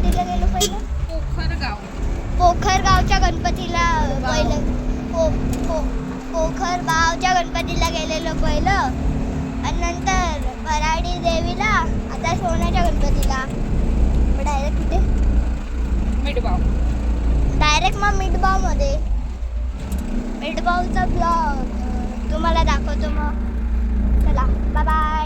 गणपतीला गेलो पहिलं? पोखरगावच्या गणपतीला पहिलं. पो पो पोखरगावच्या गणपतीला गेलेलो पहिलं. आणि नंतर वराडी देवीला आता सोन्याच्या गणपतीला. डायरेक्ट कुठे? मिडबाव डायरेक्ट मग मिडबावमध्ये मिडबावचा ब्लॉग तुम्हाला दाखवतो मग. चला बाय